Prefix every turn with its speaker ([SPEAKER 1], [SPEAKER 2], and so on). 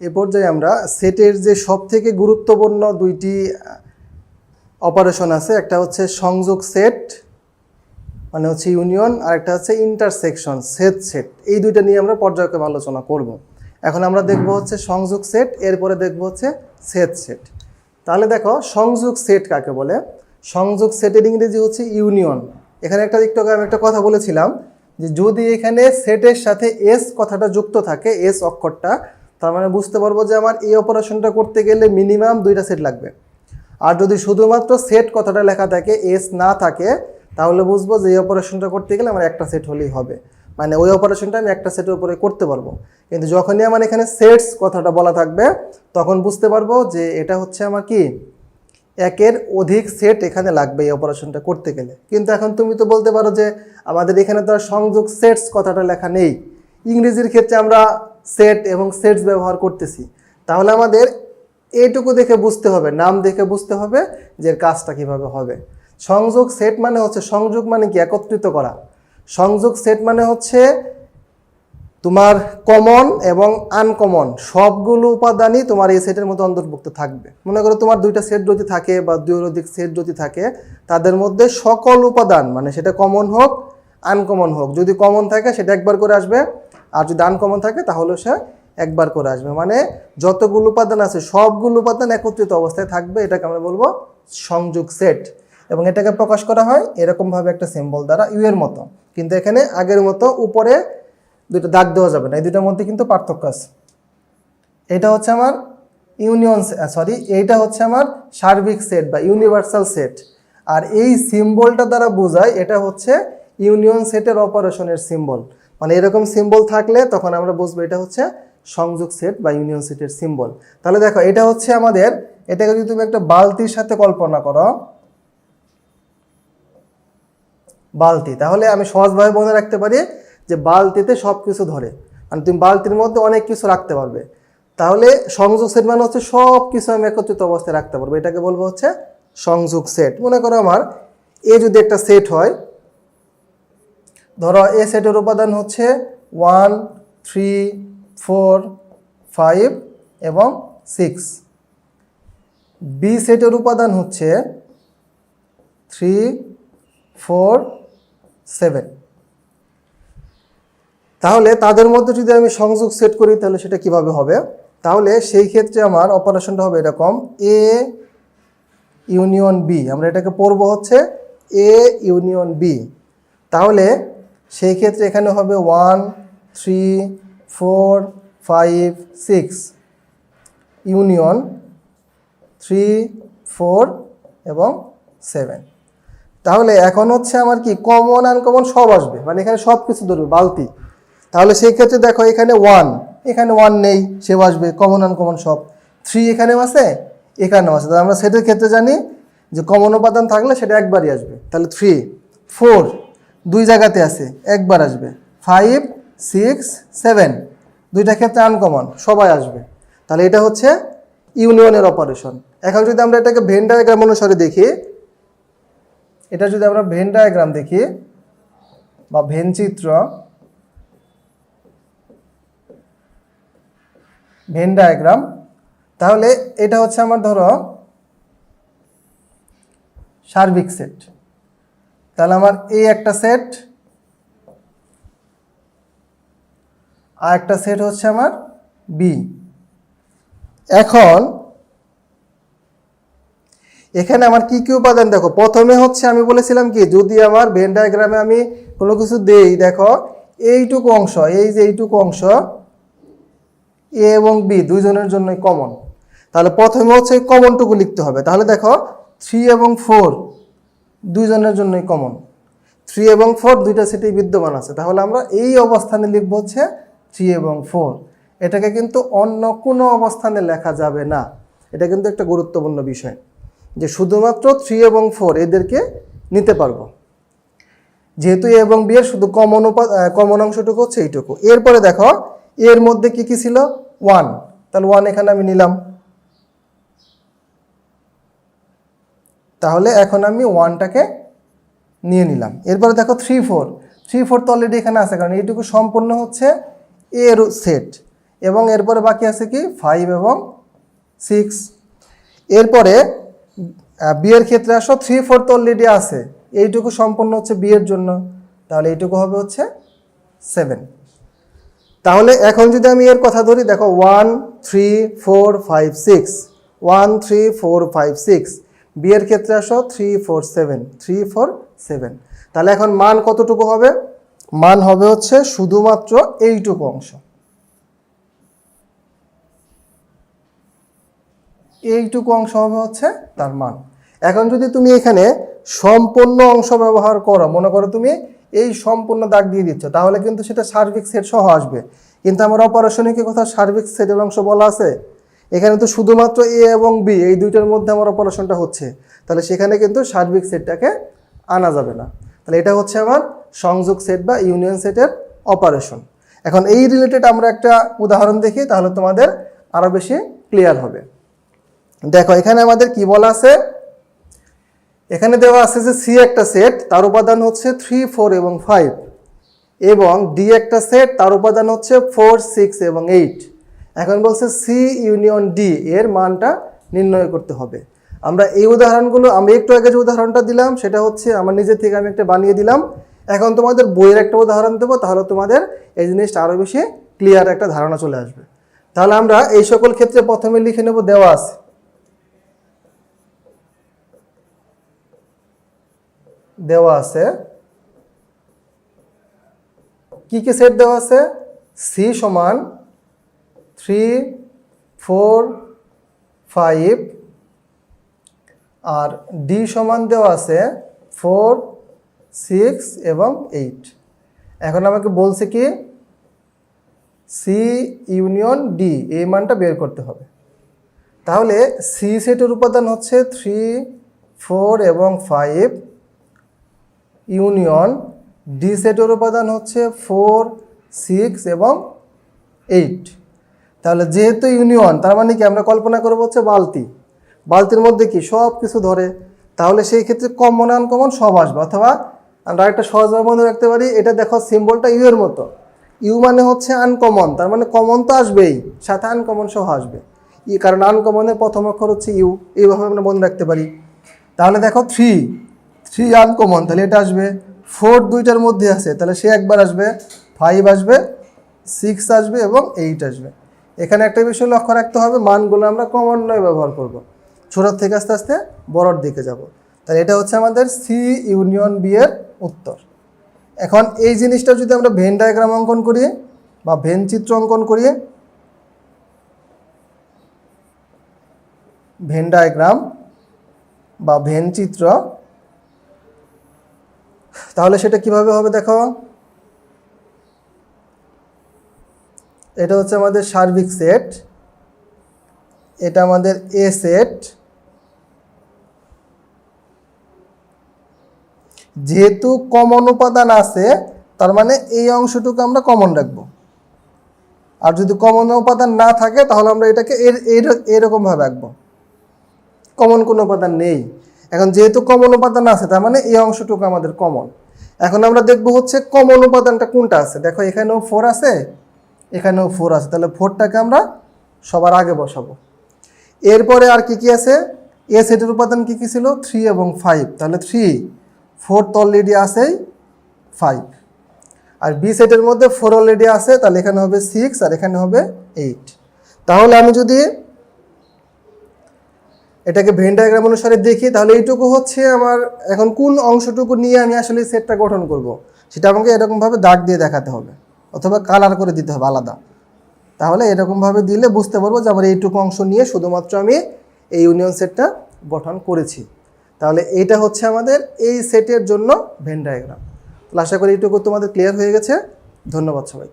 [SPEAKER 1] এ পর্যায়ে আমরা সেটের যে সব থেকে গুরুত্বপূর্ণ দুইটি অপারেশন আছে, একটা হচ্ছে সংযোগ সেট মানে হচ্ছে ইউনিয়ন আর একটা হচ্ছে ইন্টারসেকশন সেট সেট। এই দুইটা নিয়ে আমরা পর্যায়ক্রমে আলোচনা করব। এখন আমরা দেখব হচ্ছে সংযোগ সেট, এরপরে দেখব হচ্ছে সেট সেট। তাহলে দেখো, সংযোগ সেট কাকে বলে? সংযোগ সেটের ইংরেজি হচ্ছে ইউনিয়ন এখানে একটা দিক আগে আমি একটা কথা বলেছিলাম যে যদি এখানে সেটের সাথে এস কথাটা যুক্ত থাকে এস অক্ষরটা তার মানে বুঝতে পারব যে আমার এই অপারেশনটা করতে গেলে মিনিমাম দুইটা সেট লাগবে। আর যদি শুধুমাত্র সেট কথাটা লেখা থাকে এস না থাকে, তাহলে বুঝব যে এই অপারেশনটা করতে গেলে আমার একটা সেট হলেই হবে। মানে ওই অপারেশনটা আমি একটা সেটের উপরে করতে পারব। কিন্তু যখনই আমার এখানে সেটস কথাটা বলা থাকবে, তখন বুঝতে পারব যে এটা হচ্ছে আমার কি? একের অধিক সেট এখানে লাগবে এই অপারেশনটা করতে গেলে। কিন্তু এখন তুমি তো বলতে পারো যে আমাদের এখানে তো আর সংযোগ সেটস কথাটা লেখা নেই। ইংরেজির ক্ষেত্রে আমরা সেট এবং সেটস ব্যবহার করতেছি। তাহলে আমাদের এইটুকু দেখে বুঝতে হবে, নাম দেখে বুঝতে হবে যে কাজটা কীভাবে হবে। সংযোগ সেট মানে হচ্ছে, সংযোগ মানে কি? একত্রিত করা। সংযোগ সেট মানে হচ্ছে তোমার কমন এবং আনকমন সবগুলো উপাদানই তোমার এই সেটের মধ্যে অন্তর্ভুক্ত থাকবে। মনে করো তোমার দুইটা সেট যদি থাকে বা দুই অধিক সেট যদি থাকে, তাদের মধ্যে সকল উপাদান মানে সেটা কমন হোক আনকমন হোক, যদি কমন থাকে, সেটা একবার করে আসবে। আর যদি আনকমন থাকে, তাহলে সে একবার করে আসবে। মানে যতগুলো উপাদান আছে, সবগুলো উপাদান একত্রিত অবস্থায় থাকবে, এটাকে আমরা বলব সংযোগ সেট এবং এটাকে প্রকাশ করা হয় এরকমভাবে একটা সিম্বল দ্বারা ইউ এর মতো। কিন্তু এখানে আগের মতো উপরে দুটো দাগ দেওয়া যাবে না, এই দুটার মধ্যে কিন্তু পার্থক্য আছে। এটা হচ্ছে আমার ইউনিয়ন সরি এইটা হচ্ছে আমার সার্বিক সেট বা ইউনিভার্সাল সেট আর এই সিম্বলটা দ্বারা বোঝায়, এটা হচ্ছে ইউনিয়ন সেটের অপারেশনের সিম্বল মানে এরকম সিম্বল থাকলে তখন আমরা বুঝব এটা হচ্ছে সংযোগ সেট বা ইউনিয়ন সেটের সিম্বল তাহলে দেখো, এটা হচ্ছে আমাদের, এটাকে যদি তুমি একটা বালতির সাথে কল্পনা করো, বালতি, তাহলে আমি সহজভাবে মনে রাখতে পারি যে বালতিতে সব কিছু ধরে। মানে তুমি বালতির মধ্যে অনেক কিছু রাখতে পারবে। তাহলে সংযোগ সেট মানে হচ্ছে সব কিছু আমি একত্রিত অবস্থায় রাখতে পারব। এটাকে বলব হচ্ছে সংযোগ সেট মনে করো আমার, এ যদি একটা সেট হয় ধরো এ সেটের উপাদান হচ্ছে ওয়ান, থ্রি, ফোর, ফাইভ এবং সিক্স। বি সেটের উপাদান হচ্ছে থ্রি, ফোর, সেভেন। তাহলে তাদের মধ্যে যদি আমি সংযোগ সেট করি, তাহলে সেটা কীভাবে হবে? তাহলে সেই ক্ষেত্রে আমার অপারেশনটা হবে এরকম এ ইউনিয়ন বি। আমরা এটাকে পড়ব হচ্ছে এ ইউনিয়ন বি। তাহলে সেই ক্ষেত্রে এখানে হবে one three four five six union three four এবং সেভেন তাহলে এখন হচ্ছে আমার কি কমন আনকমন সব আসবে। মানে এখানে সব কিছু ধরবে, বালতি। তাহলে সেই ক্ষেত্রে দেখো এখানে ওয়ান এখানে ওয়ান নেই, সেও আসবে কমন আনকমন সব। থ্রি এখানেও আছে এখানেও আছে। তাহলে আমরা সেটার ক্ষেত্রে জানি যে কমন উপাদান থাকলে সেটা একবারই আসবে। তাহলে থ্রি ফোর দুই জায়গাতে আছে, একবার আসবে। ফাইভ সিক্স সেভেন দুইটা ক্ষেত্রে আনকমন সবাই আসবে। তাহলে এটা হচ্ছে ইউনিয়নের অপারেশন এখন যদি আমরা এটাকে ভেন ডায়াগ্রাম অনুসারে দেখি, এটা যদি আমরা ভেন ডায়াগ্রাম দেখি, বা ভেন চিত্র ভেন ডায়াগ্রাম তাহলে এটা হচ্ছে আমার ধরো সার্বিক সেট তাহলে আমার এই একটা সেট আর একটা সেট হচ্ছে আমার বি এখন এখানে আমার কি কি উপাদান দেখো? প্রথমে হচ্ছে আমি বলেছিলাম কি, যদি আমার ভেন ডায়াগ্রামে আমি কোনো কিছু দেই, দেখো, এইটুকু অংশ, এই যে এইটুকু অংশ এ এবং বি দুইজনের জন্যই কমন তাহলে প্রথমে হচ্ছে কমনটুকু লিখতে হবে। তাহলে দেখো থ্রি এবং ফোর দুইজনের জন্যই কমন থ্রি এবং ফোর দুইটা সেটেই বিদ্যমান আছে। তাহলে আমরা এই অবস্থানে লিখব হচ্ছে থ্রি এবং ফোর এটাকে কিন্তু অন্য কোনো অবস্থানে লেখা যাবে না। এটা কিন্তু একটা গুরুত্বপূর্ণ বিষয় যে শুধুমাত্র থ্রি এবং ফোর এদেরকে নিতে পারব। যেহেতু এ এবং বি এর শুধু কমন কমন অংশটুকু হচ্ছে এইটুকু। এরপরে দেখো, এর মধ্যে কি কি ছিল? ওয়ান তাহলে ওয়ান এখানে আমি নিলাম। তাহলে এখন আমি ওয়ানটাকে নিয়ে নিলাম। এরপরে দেখো থ্রি ফোর থ্রি ফোর তো অলরেডি এখানে আছে, কারণ এইটুকু সম্পূর্ণ হচ্ছে এর সেট এবং এরপরে বাকি আছে কি? ফাইভ এবং সিক্স এরপরে বিয়ের ক্ষেত্রে আসো থ্রি ফোর তো অলরেডি আছে। এইটুকু সম্পূর্ণ হচ্ছে বিয়ের জন্য। তাহলে এইটুকু হবে হচ্ছে সেভেন তাহলে এখন যদি আমি এর কথা ধরি, দেখো one three four five six one three four five six বিয়ের ক্ষেত্রে আসো three four seven three four seven তাহলে এখন মান কতটুকু হবে? মান হবে হচ্ছে শুধুমাত্র এইটুকু অংশ। এইটুকু অংশ হবে হচ্ছে তার মান। এখন যদি তুমি এখানে সম্পূর্ণ অংশ ব্যবহার করো, মনে করো তুমি এই সম্পূর্ণ দাগ দিয়ে দিচ্ছ, তাহলে কিন্তু সেটা সার্বিক সেট সহ আসবে। কিন্তু আমার অপারেশনে কি কোথাও সার্বিক সেটের অংশ বলা আছে? এখানে তো শুধুমাত্র এ এবং বি এই দুইটার মধ্যে আমার অপারেশনটা হচ্ছে। তাহলে সেখানে কিন্তু সার্বিক সেটটাকে আনা যাবে না। তাহলে এটা হচ্ছে আমার সংযোগ সেট বা ইউনিয়ন সেটের অপারেশন এখন এই রিলেটেড আমরা একটা উদাহরণ দেখি, তাহলে তোমাদের আরও বেশি ক্লিয়ার হবে। দেখো, এখানে আমাদের কি বলা আছে? এখানে দেওয়া আছে যে সি একটা সেট, তার উপাদান হচ্ছে থ্রি ফোর এবং ফাইভ এবং ডি একটা সেট, তার উপাদান হচ্ছে ফোর সিক্স এবং এইট এখন বলছে সি ইউনিয়ন ডি এর মানটা নির্ণয় করতে হবে। আমরা এই উদাহরণগুলো আমি একটু আগে যে উদাহরণটা দিলাম, সেটা হচ্ছে আমার নিজের থেকে আমি একটা বানিয়ে দিলাম। এখন তোমাদের বইয়ের একটা উদাহরণ দেবো, তাহলে তোমাদের এই জিনিসটা আরও বেশি ক্লিয়ার একটা ধারণা চলে আসবে। তাহলে আমরা এই সকল ক্ষেত্রে প্রথমে লিখে নেব, দেওয়া আছে। দেওয়া আছে। কি কি সেট দেওয়া আছে? সি সমান থ্রি ফোর ফাইভ আর ডি সমান দেওয়া আছে ফোর সিক্স এবং এইট এখন আমাকে বলছে কি? সি ইউনিয়ন ডি এই মানটা বের করতে হবে। তাহলে সি সেটের উপাদান হচ্ছে থ্রি ফোর এবং ফাইভ ইউনিয়ন ডি সেটের উপাদান হচ্ছে ফোর সিক্স এবং এইট তাহলে যেহেতু ইউনিয়ন, তার মানে কি আমরা কল্পনা করব হচ্ছে বালতি। বালতির মধ্যে কি সব কিছু ধরে, তাহলে সেই ক্ষেত্রে কমন আনকমন সব আসবে। অথবা আমরা একটা সহজভাবে মনে রাখতে পারি, এটা দেখো সিম্বলটা ইউ এর মতো। ইউ মানে হচ্ছে আনকমন তার মানে কমন তো আসবেই, সাথে আনকমন সহ আসবে। ই কারণ আনকমনের প্রথম অক্ষর হচ্ছে ইউ এইভাবে আমরা মনে রাখতে পারি। তাহলে দেখো থ্রি থ্রি আনকমন তাহলে এটা আসবে ফোর দুইটার মধ্যে আছে, তাহলে সে একবার আসবে ফাইভ আসবে সিক্স আসবে এবং এইট আসবে। এখানে একটা বিষয় লক্ষ্য রাখতে হবে, মানগুলো আমরা কমন নয় ব্যবহার করব। ছোটোর থেকে আস্তে আস্তে বড়োর দিকে যাব। তাহলে এটা হচ্ছে আমাদের সি ইউনিয়ন বি এর উত্তর। এখন এই জিনিসটা যদি আমরা ভেন ডায়াগ্রাম অঙ্কন করি বা ভেন চিত্র অঙ্কন করি ভেন ডায়াগ্রাম বা ভেন চিত্র, তাহলে সেটা কীভাবে হবে দেখো? এটা হচ্ছে আমাদের সার্বিক সেট। এটা আমাদের এ সেট। যেহেতু কমন উপাদান আছে, তার মানে এই অংশটুকু আমরা কমন রাখব। আর যদি কমন উপাদান না থাকে, তাহলে আমরা এটাকে এর, এর- এরকমভাবে রাখব কমন কোনো উপাদান নেই। এখন যেহেতু কমন উপাদান আছে, তার মানে এই অংশটুকু আমাদের কমন। এখন আমরা দেখব হচ্ছে কমন উপাদানটা কোনটা আছে। দেখো এখানেও ফোর আছে এখানেও ফোর আছে। তাহলে ফোরটাকে আমরা সবার আগে বসাবো। এরপরে আর কি কি আছে? এ সেটের উপাদান কি কি ছিল? থ্রি এবং ফাইভ তাহলে থ্রি ফোর তো অলরেডি আছেই ফাইভ আর বি সেটের মধ্যে ফোর অলরেডি আছে, তাহলে এখানে হবে সিক্স আর এখানে হবে এইট তাহলে আমি যদি এটাকে ভেন ডায়াগ্রাম অনুসারে দেখি, তাহলে এইটুকু হচ্ছে আমার এখন কোন অংশটুকু নিয়ে আমি আসলে সেটটা গঠন করব। সেটা আমাকে এরকমভাবে দাগ দিয়ে দেখাতে হবে। অথবা কালার করে দিতে হবে আলাদা। তাহলে এরকমভাবে দিলে বুঝতে পারব যে আমার এইটুকু অংশ নিয়ে শুধুমাত্র আমি এই ইউনিয়ন সেটটা গঠন করেছি। তাহলে এইটা হচ্ছে আমাদের এই সেটের জন্য ভেন ডায়াগ্রাম তাহলে আশা করি এইটুকু তোমাদের ক্লিয়ার হয়ে গেছে। ধন্যবাদ সবাই